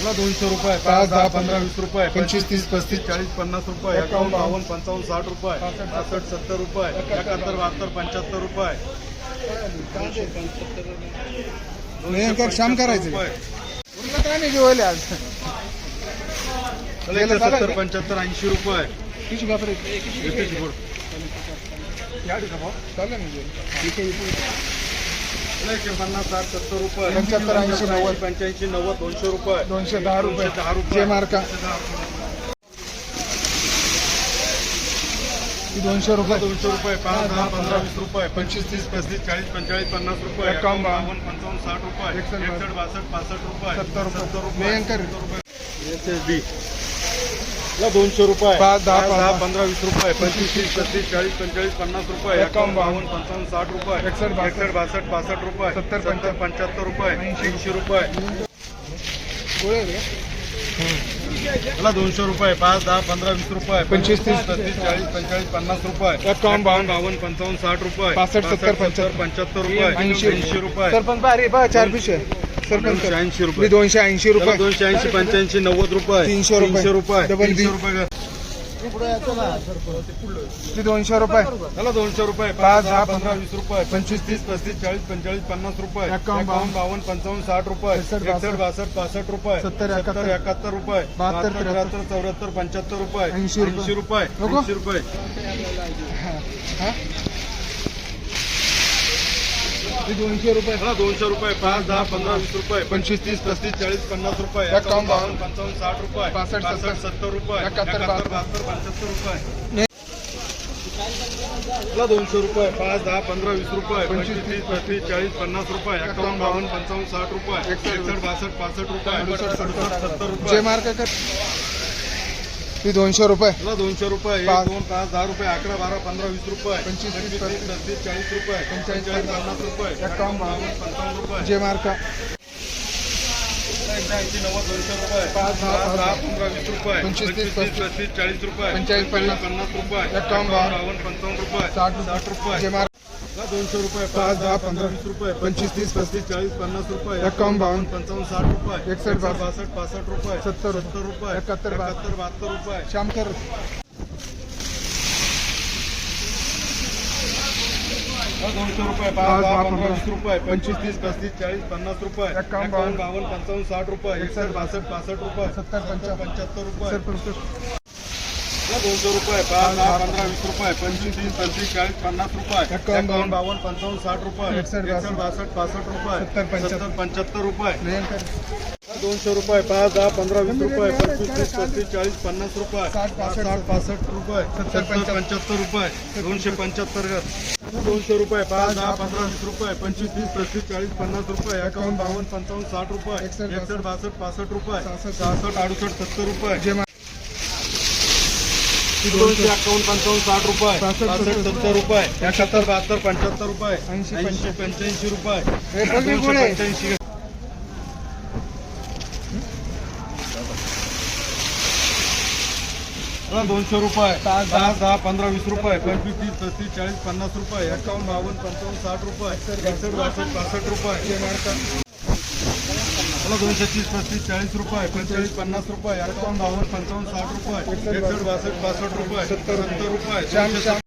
मला दोनशे रुपये पाच दहा पंधरा वीस रुपये पंचवीस तीस पस्तीस चाळीस पन्नास रुपये एकावन्न बावन्न पंचावन्न साठ रुपये पासष्ट सत्तर रुपये एकाहत्तर बहात्तर पंच्याहत्तर रुपये श्याम करायचं. काय नाही जेवायला आज सत्तर पंच्याहत्तर ऐंशी रुपये किती बापरे. चालेल पन्नास साठ सत्तर रुपये. पंच्याहत्तर, ऐंशी, नव्वद. पंच्याऐंशी नव्वद दोनशे रुपये. दोनशे दहा रुपये. दहा रुपये. मार्का. दोनशे रुपये. दोनशे रुपये पाच दहा पंधरा वीस रुपये. पंचवीस तीस पस्तीस चाळीस पंचेचाळीस पन्नास रुपये. एकावन्न, बावन्न पंचावन्न साठ रुपये. एकसष्ट, बासष्ट पासष्ट रुपये. सत्तर रुपये. सत्तर रुपये. ला दोनशे रुपये. पाच, दहा, पाच, दहा पंधरा. पंधरा वीस रुपये. पंचवीस तीस पस्तीस चाळीस पंचेचाळीस पन्नास रुपये. एकावन्न, बावन्न. पंचावन्न साठ रुपये. एकसष्ट, बासष्ट. एकसष्ट बासष्ट पासष्ट रुपये. सत्तर, सत्तर पंच्याहत्तर. रुपये. ऐंशी. रुपये. मला दोनशे रुपये. पाच दहा पंधरा वीस रुपये. पंचवीस, तीस, पस्तीस चाळीस पंचेचाळीस पन्नास रुपये. एकावन्न, बावन्न. बावन्न पंचावन्न साठ रुपये. पासष्ट, सत्तर, पंच्याहत्तर. पंच्याहत्तर रुपये. ऐंशी ऐंशी रुपये. सरपंच अरे बा चार पिशे सरपंच ऐंशी रुपये. दोनशे ऐंशी रुपये. दोनशे ऐंशी पंच्याऐंशी नव्वद रुपये. तीनशे रुपये. रुपये. डबल रुपये ती दोनशे रुपये. त्याला दोनशे रुपये. पाच, दहा, पंधरा वीस रुपये. पंचवीस तीस पस्तीस चाळीस पंचेचाळीस पन्नास रुपये. एकावन्न, बावन्न पंचावन्न साठ रुपये. एकसष्ट, बासष्ट पासष्ट रुपये. सत्तर, एकाहत्तर. एकाहत्तर रुपये. बहात्तर, त्र्याहत्तर. चौऱ्याहत्तर पंच्याहत्तर रुपये. ऐंशी रुपये. ऐंशी रुपये? ऐंशी रुपये. दोनशे रुपये. मला दोनशे रुपये पाच दहा पंधरा वीस रुपये पंचवीस तीस पस्तीस चाळीस पन्नास रुपये एकावन्न, पंचावन्न साठ रुपये पासष्ट, सत्तर. सत्तर रुपये एकाहत्तर, बहात्तर पंच्याहत्तर रुपये. मला दोनशे रुपये पाच दहा पंधरा वीस रुपये पंचवीस तीस पस्तीस चाळीस पन्नास रुपये एकावन्न बावन्न पंचावन्न साठ रुपये एकसष्ट, बासष्ट पासष्ट रुपये सत्तर. जे रुपये ती दोनशे रुपये. दोनशे रुपये एक पाच. दोन पाच दहा रुपये अकरा बारा पंधरा वीस रुपये पंचवीस, तीस पस्तीस चाळीस रुपये पंचेचाळीस, पंचेचाळीस पन्नास रुपये एकावन्न, बावन्न पंचावन्न रुपये. जे मार्का ऐंशी नव्वद दोनशे रुपये. पाच, दहा, पाच, दहा पंधरा वीस रुपये. पंचवीस, तीस, पंचवीस पस्तीस. चाळीस रुपये. पंचेचाळीस, पन्नास. पन्नास रुपये. बावन्न. बावन्न पंचावन्न रुपये. साठ. साठ रुपये. जे मार्क मला दोनशे रुपये पाच, दहा, पंधरा, वीस रुपये पंचवीस, तीस, पस्तीस चाळीस पन्नास रुपये एकावन्न, बावन्न. पंचावन्न साठ रुपये एकसष्ट, बासष्ट. पासष्ट रुपये सत्तर. सत्तर रुपये एकाहत्तर, बहात्तर. बहात्तर रुपये श्याम कर मला दोनशे रुपये पाच, पाच दहा, पंधरा. वीस रुपये पंचवीस तीस पस्तीस चाळीस पन्नास रुपये एकावन्न, एकावन्न बावन्न पंचावन्न साठ रुपये एकसष्ट, एकसष्ट बासष्ट पासष्ट रुपये सत्तर, पंच्याहत्तर. पंच्याहत्तर रुपये दोनशे रुपये पाच दहा पंधरा वीस रुपये पंचवीस तीस पस्तीस चाळीस पन्नास रुपये. एकावन्न, बावन्न पंचावन्न साठ रुपये. एकसष्ट, बासष्ट पासष्ट रुपये. सत्तर, पंच्याहत्तर. पंच्याहत्तर रुपये. दोनशे रुपये पाच दहा पंधरा वीस रुपये पंचवीस तीस पस्तीस चाळीस पन्नास रुपये. साठ, पासष्ट. रुपये. सत्तर, पंच्याहत्तर. रुपये. दोनशे पंच्याहत्तर. दोनशे रुपये पाच दहा पंधरा वीस रुपये पंचवीस तीस पस्तीस चाळीस पन्नास रुपये. एकावन्न बावन्न पंचावन्न साठ रुपये. एकसष्ट, बासष्ट. पासष्ट रुपये. सहासष्ट. अडुसष्ट सत्तर रुपये. दोनशे अकावन्न पंचावन्न साठ रुपये. पासष्ट, सत्तर. रुपये. एकाहत्तर बहात्तर पंच्याहत्तर रुपये. ऐंशी, ऐंशी पंच्याऐंशी रुपये? पंच्याऐंशी. दोनशे रुपये. दहा दहा. पंधरा वीस रुपये. पंचवीस तीस पस्तीस चाळीस पन्नास रुपये. एकावन्न बावन्न पंचावन्न साठ रुपये. एकसष्ट बासष्ट पासष्ट रुपये. मला दोनशे तीस पस्तीस चाळीस रुपये पंचेचाळीस पन्नास रुपये एकावन्न बावन्न पंचावन्न साठ रुपये एकसष्ट बासष्ट पासष्ट रुपये सत्तर. सत्तर रुपये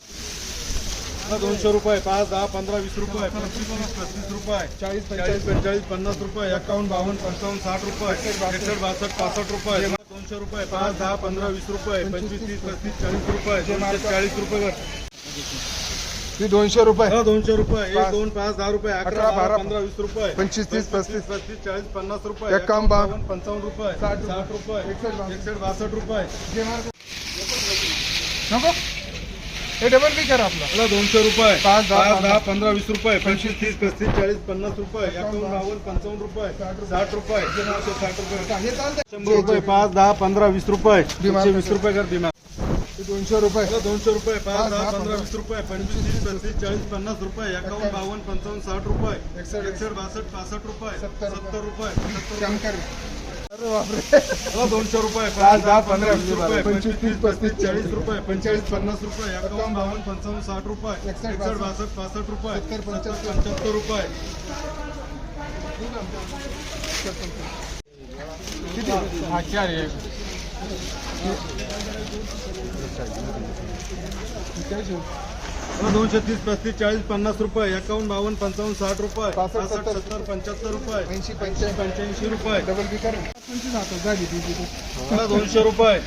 दोनशे रुपये पाच दहा पंधरा वीस रुपये पंचवीस तीस पस्तीस रुपये चाळीस, चाळीस पंचेचाळीस पन्नास रुपये एकावन्न बावन्न पंचावन्न साठ रुपये एकसष्ट बासष्ट. पासष्ट रुपये दोनशे रुपये पाच दहा पंधरा वीस रुपये पंचवीस तीस पस्तीस चाळीस रुपये चाळीस रुपये. ती दोनशे रुपये. मला दोनशे रुपये. एक पाच. दोन पाच दहा रुपये अकरा, अकरा बारा, बारा पंधरा वीस रुपये. पंचवीस, तीस, पस्तीस. पस्तीस. चाळीस पन्नास रुपये. एकावन्न, बावन्न, पंचावन्न रुपये. साठ साठ रुपये. एकसष्ट, बासष्ट. एकसष्ट बासष्ट रुपये. नको. हे डबल बी करा आपला. मला दोनशे रुपये. पाच, दहा, पाच दहा पंधरा वीस रुपये. पंचवीस तीस पस्तीस चाळीस पन्नास रुपये. एकावन्न बावन्न पंचावन्न रुपये. साठ रुपये. एकशे साठ रुपये. हे चालतंय. शंभर रुपये पाच दहा पंधरा वीस रुपये. एकशे वीस रुपये कर ती दोनशे रुपये. दोनशे रुपये पाच दहा पंधरा. वीस रुपये पंचवीस तीस पस्तीस चाळीस पन्नास रुपये एकावन्न बावन्न पंचावन्न साठ रुपये एकसष्ट, एकसष्ट बासष्ट पासष्ट रुपये सत्तर सत्तर रुपये दोनशे रुपये पाच, दहा, पंधरा, वीस रुपये पंचवीस तीस पस्तीस चाळीस रुपये पंचेचाळीस पन्नास रुपये एकावन्न बावन्न. पंचावन्न साठ रुपये एकसष्ट, बासष्ट. पासष्ट रुपये पंच्याहत्तर. पंच्याहत्तर रुपये. किती हा दोनशे तीस पस्तीस चाळीस पन्नास रुपये एकावन्न बावन्न पंचावन्न साठ रुपये पासष्ट, सत्तर. पंच्याहत्तर रुपये ऐंशी पंच्याऐंशी पंच्याऐंशी रुपये डबल दोनशे रुपये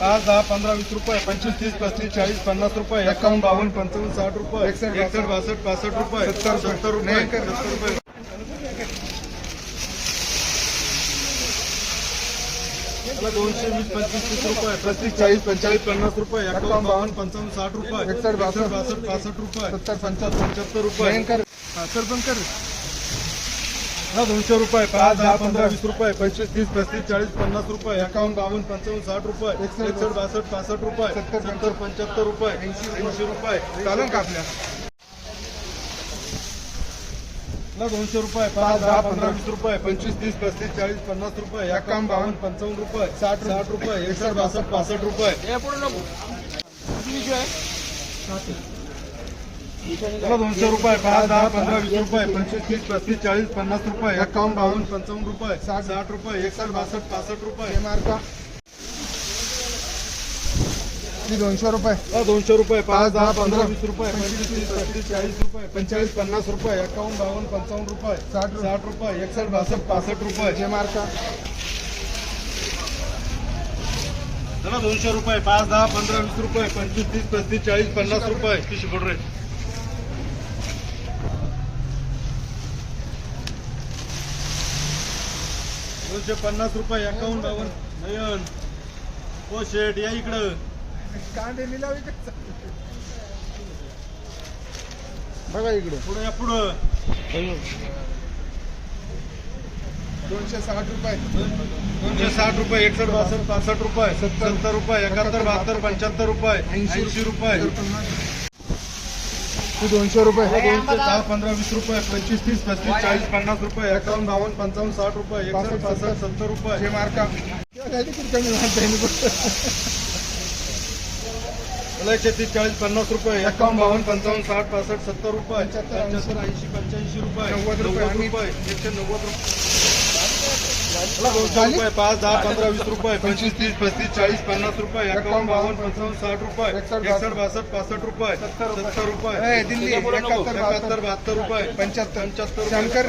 पाच दहा पंधरा वीस रुपये पंचवीस तीस पस्तीस चाळीस पन्नास रुपये एकावन्न बावन्न पंचावन्न साठ रुपये एकसष्ट, एकसष्ट बासष्ट पासष्ट रुपये सत्तर. सत्तर रुपये. सत्तर रुपये मला दोनशे वीस पंचवीस तीस रुपये पस्तीस चाळीस पंचेचाळीस पन्नास रुपये एकावन्न बावन्न पंचावन्न साठ रुपये एकसष्ट, बासष्ट. बासष्ट पासष्ट रुपये सत्तर, पंच्याहत्तर पंच्याहत्तर रुपये. नाही कर हा, सर पण कर हा दोनशे रुपये पाच दहा पंधरा वीस रुपये पंचवीस तीस पस्तीस चाळीस पन्नास रुपये एकावन्न बावन्न पंचावन्न साठ रुपये एकसष्ट, बासष्ट पासष्ट रुपये सत्तर, पंच्याहत्तर रुपये ऐंशी रुपये. चालेल का आपल्या? ला दोनशे रुपये पाच दहा पंधरा वीस रुपये पंचवीस तीस पस्तीस चाळीस पन्नास रुपये एकावन्न बावन्न पंचावन्न रुपये साठ साठ रुपये एकसष्ट बासष्ट पासष्ट रुपये. ला दोनशे रुपये पाच दहा पंधरा वीस रुपये पंचवीस तीस पस्तीस चाळीस पन्नास रुपये एकावन्न बावन्न पंचावन्न रुपये साठ साठ रुपये एकसष्ट बासष्ट पासष्ट रुपये. मार्का. ती दोनशे रुपये. दोनशे रुपये पाच दहा पंधरा वीस रुपये पंचवीस तीस पस्तीस चाळीस रुपये पंचेचाळीस पन्नास रुपये एकावन्न बावन्न पंचावन्न रुपये साठ. साठ रुपये एकसष्ट बासष्ट पासष्ट रुपये. जे मार्का चला दोनशे रुपये पाच दहा पंधरा वीस रुपये पंचवीस तीस पस्तीस चाळीस पन्नास रुपये. किती बोल रे दोनशे पन्नास रुपये एकावन्न बावन्न. नयन. हो शेठ या इकडं. कांदे लिलावी का? बघा इकडे. पुढं या पुढं. दोनशे साठ रुपये. दोनशे साठ रुपये एकसष्ट बासष्ट पासष्ट रुपये सत्तर. रुपये एकाहत्तर बहात्तर पंच्याहत्तर रुपये ऐंशी रुपये. ती दोनशे रुपये दोनशे दहा पंधरा वीस रुपये पंचवीस तीस पस्तीस चाळीस पन्नास रुपये एकावन्न बावन्न पंचावन्न साठ रुपये एकसष्ट पासष्ट सत्तर. जे रुपये. मार्का कमी एकशे तीस चाळीस पन्नास रुपये. एकावन्न बावन्न पंचावन्न साठ पासष्ट सत्तर रुपये. पंच्याहत्तर, ऐंशी पंच्याऐंशी रुपये. नव्वद रुपये. रुपये. एकशे नव्वद रुपये. रुपये पाच दहा पंधरा वीस रुपये. पंचवीस तीस पस्तीस चाळीस पन्नास रुपये. एकावन्न बावन्न पंचावन्न साठ रुपये. एकसष्ट, बासष्ट. पासष्ट रुपये. सत्तर रुपये. ए, दिल्ली, एकाहत्तर, बहात्तर रुपये. पंच्याहत्तर. पंच्याहत्तर रुपये. शंकर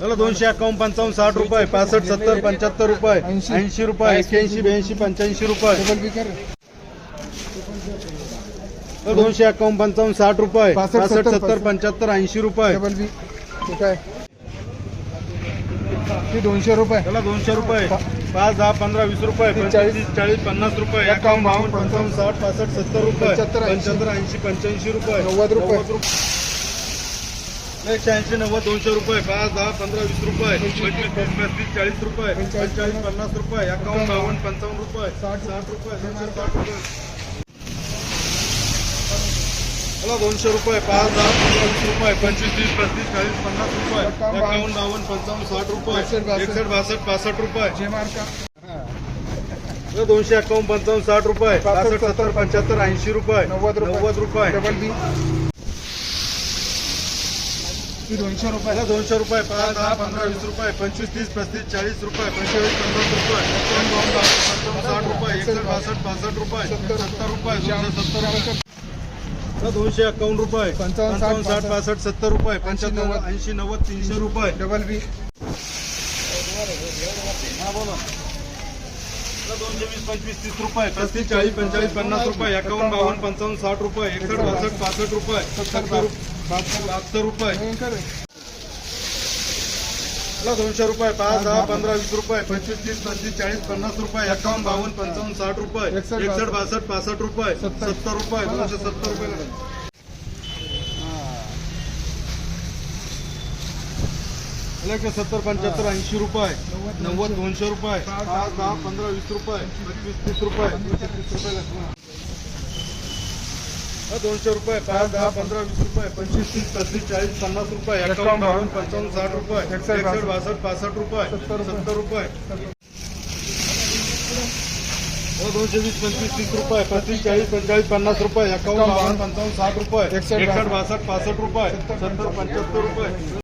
चला दोनशे एकावन्न पंचावन्न साठ रुपये पासष्ट सत्तर पंच्याहत्तर रुपये ऐंशी. रुपये एक्क्याऐंशी ब्याऐंशी पंच्याऐंशी रुपये. दोनशे एकावन्न पंचावन्न साठ रुपये पासष्ट, सत्तर, पंच्याहत्तर ऐंशी रुपये. ती दोनशे रुपये. चला दोनशे रुपये. पाच दहा पंधरा वीस रुपये. तीस, चाळीस. पन्नास रुपये. एकावन्न बावन्न पंचावन्न. साठ पासष्ट सत्तर रुपये. पंच्याहत्तर ऐंशी. पंच्याऐंशी रुपये. नव्वद रुपये. एकशे ऐंशी नव्वद दोनशे रुपये. पाच दहा पंधरा वीस रुपये. पंचवीस तीस पस्तीस चाळीस रुपये. पंचेचाळीस, पन्नास रुपये. एकावन्न बावन्न पंचावन्न रुपये. साठ साठ रुपये. दोनशे साठ रुपये. चला दोनशे रुपये. पाच दहा पंधरा वीस रुपये. पंचवीस तीस पस्तीस चाळीस पन्नास रुपये. एकावन्न, बावन्न पंचावन्न साठ रुपये. एकसष्ट, बासष्ट. पासष्ट रुपये. दोनशे एकावन्न पंचावन्न साठ रुपये. सत्तर पंच्याहत्तर ऐंशी रुपये. नव्वद रुपये. नव्वद रुपये. ती दोनशे रुपये? पहिला दोनशे रुपये पाच दहा पंधरा वीस रुपये पंचवीस तीस पस्तीस चाळीस रुपये पंचेचाळीस पन्नास रुपये पंचावन्न साठ रुपये एकसष्ट बासष्ट पासष्ट रुपये सत्तर. रुपये दोनशे सत्तर रुपये. रुपये दोनशे एकावन्न रुपये पंचावन्न, साठ, पासष्ट सत्तर रुपये नव्वद. ऐंशी नव्वद तीनशे रुपये. Double B. बोला. दोनशे वीस पंचवीस तीस रुपये पस्तीस चाळीस पंचेचाळीस पन्नास रुपये एकावन्न बावन्न पंचावन्न साठ रुपये एकसष्ट बासष्ट पासष्ट रुपये सत्तर. बहात्तर रुपये. दोनशे रुपये पाच दहा पंधरा वीस रुपये पंचवीस तीस पस्तीस चाळीस पन्नास रुपये एकावन्न बावन्न पंचावन्न साठ रुपये एकसष्ट बासष्ट. पासष्ट रुपये सत्तर. रुपये दोनशे सत्तर रुपये. सत्तर पंच्याहत्तर ऐंशी रुपये नव्वद दोनशे रुपये पाच दहा पंधरा वीस रुपये पंचवीस तीस रुपये तीस रुपये. दोनशे रुपये पाच दहा पंधरा वीस रुपये पंचवीस तीस पस्तीस चाळीस पन्नास रुपये एकावन्न बावन्न पंचावन्न साठ रुपये एकसष्ट, एकसष्ट बासष्ट पासष्ट रुपये सत्तर रुपये. सत्तर रुपये. हो, दोनशे वीस पंचवीस तीस रुपये पस्तीस चाळीस पंचेचाळीस पन्नास रुपये एकावन्न बावन्न पंचावन्न साठ रुपये. एकसष्ट, एकसष्ट बासष्ट पासष्ट रुपये. सत्तर, सत्तर पंच्याहत्तर रुपये.